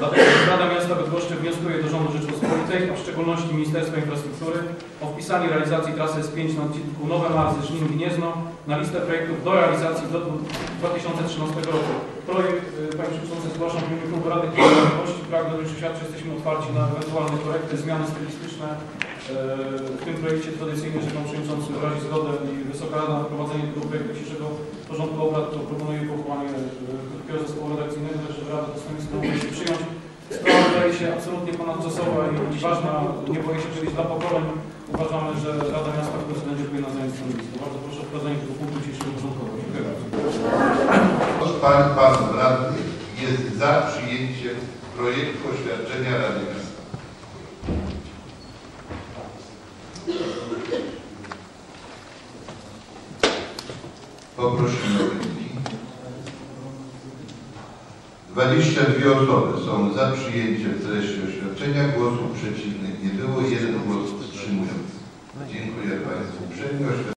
miasta Bydgoszczy wnioskuje do rządu Rzeczypospolitej, a w szczególności Ministerstwa Infrastruktury o wpisanie realizacji trasy S5 na odcinku Nowe Marzy Żnin Gniezno na listę projektów do realizacji do 2013 roku. Projekt, y, Panie Przewodniczący, zgłaszam w imieniu Klubu Rady Sprawiedliwości. Pragnę oświadczyć, że jesteśmy otwarci na ewentualne korekty, zmiany stylistyczne. Y, W tym projekcie tradycyjnie, że Pan Przewodniczący wyrazi zgodę i Wysoka Rada na wprowadzenie tego projektu wydaje się absolutnie ponadczasowa i ważna, nie boję się powiedzieć dla pokoleń. Uważamy, że Rada Miasta w prezydencie powinna zająć stanowisko. Bardzo proszę o wprowadzenie tego punktu dzisiejszego porządku. obrad. Dziękuję bardzo. Pan, pan radny jest za przyjęciem projektu oświadczenia Rady Miasta. Poprosimy o 22 osoby są za przyjęciem treści oświadczenia, głosów przeciwnych nie było, jeden głos wstrzymujący. Dziękuję Państwu uprzejmie.